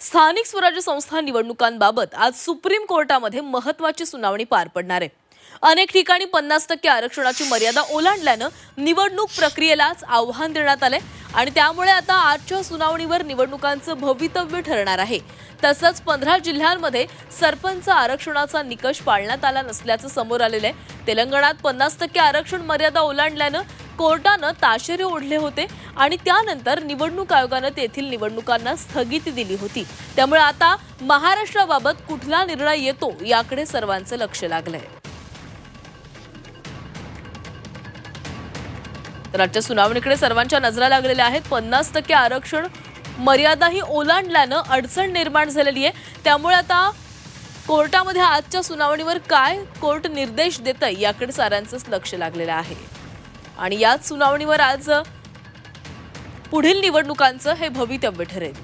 स्थानिक स्वराज्य संस्था निवडणुकांबाबत आज सुप्रीम कोर्टामध्ये महत्वाची सुनावणी पार पडणार आहे. अनेक ठिकाणी पन्नास टक्के आरक्षणाची मर्यादा ओलांडल्यानं निवडणूक प्रक्रियेलाच आव्हान देण्यात आलंय आणि त्यामुळे आता आजच्या सुनावणीवर निवडणुकांचं भवितव्य ठरणार आहे. तसंच पंधरा जिल्ह्यांमध्ये सरपंच आरक्षणाचा निकष पाळण्यात आला नसल्याचं समोर आलेलं आहे. तेलंगणात पन्नास टक्के आरक्षण मर्यादा ओलांडल्यानं कोर्टानं ताशेरे ओढले होते. आणि त्यानंतर निवडणूक आयोगानं तेथील निवडणुकांना स्थगिती दिली होती. त्यामुळे आता महाराष्ट्राबाबत कुठला निर्णय येतो याकडे सर्वांचं लक्ष लागलंय. तर आजच्या सुनावणीकडे सर्वांच्या नजरा लागलेल्या आहेत. पन्नास टक्के आरक्षण मर्यादा ही ओलांडल्यानं अडचण निर्माण झालेली आहे. त्यामुळे आता कोर्टामध्ये आजच्या सुनावणीवर काय कोर्ट निर्देश देत याकडे साऱ्यांचंच लक्ष लागलेलं आहे. आणि याच सुनावणीवर आज पुढील निवडणुकांचं हे भवितव्य ठरेल.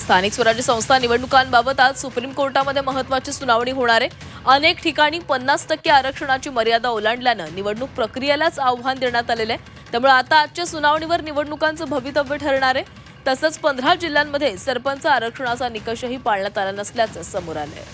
स्थानिक स्वराज्य संस्था निवडणुकांबाबत आज सुप्रीम कोर्टामध्ये महत्वाची सुनावणी होणार आहे. अनेक ठिकाणी पन्नास टक्के आरक्षणाची मर्यादा ओलांडल्यानं निवडणूक प्रक्रियेलाच आव्हान देण्यात आलेलं आहे. त्यामुळे आता आजच्या सुनावणीवर निवडणुकांचं भवितव्य ठरणार आहे. तसंच पंधरा जिल्ह्यांमध्ये सरपंच आरक्षणाचा निकषही पाळण्यात आला नसल्याचं समोर आलंय.